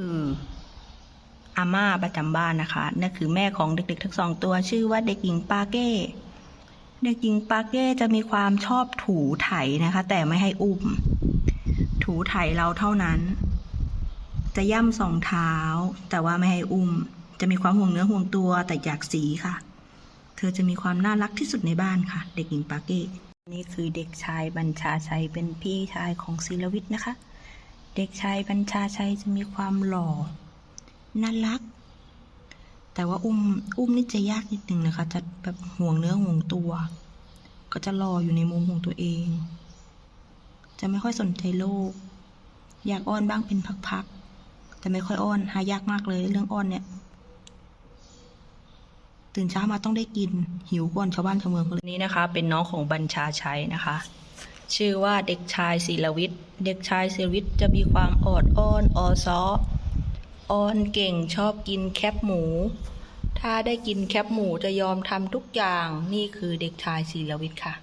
คืออาม่าประจำบ้านนะคะนั่นคือแม่ของเด็กๆ ทั้งสองตัวชื่อว่าเด็กหญิงปาเก้ เด็กหญิงปาเก้จะมีความชอบถูไถนะคะ แต่ไม่ให้อุ้ม ถูไถเราเท่านั้น จะย่ำสองเท้า แต่ว่าไม่ให้อุ้ม จะมีความห่วงเนื้อห่วงตัวแต่อยากสีค่ะ เธอจะมีความน่ารักที่สุดในบ้านค่ะ เด็กหญิงปาเก้ นี่คือเด็กชายบัญชาชัยเป็นพี่ชายของศิลวิทย์นะคะ เด็กชายบัญชาชัยจะมีความหล่อ น่ารัก แต่ว่าอุ้ม อุ้มนี่จะยากนิดนึงนะคะ จะแบบห่วงเนื้อห่วงตัว ก็จะรออยู่ในมุมของตัวเอง จะไม่ค่อยสนใจโลก อยากอ้อนบ้างเป็นพักๆ แต่ไม่ค่อยอ้อน หายากมากเลยเรื่องอ้อนเนี่ย ตื่นเช้ามาต้องได้กิน หิวก่อนชาวบ้านชาวเมืองเขาเลยนี่นะคะ เป็นน้องของบัญชาชัยนะคะ ชื่อว่าเด็กชายศิลวิทย์ เด็กชายศิลวิทย์จะมีความอดอ้อนออซออ้อนเก่งชอบกินแคบหมู ถ้าได้กินแคบหมูจะยอมทำทุกอย่าง นี่คือเด็กชายศิลวิทย์ค่ะ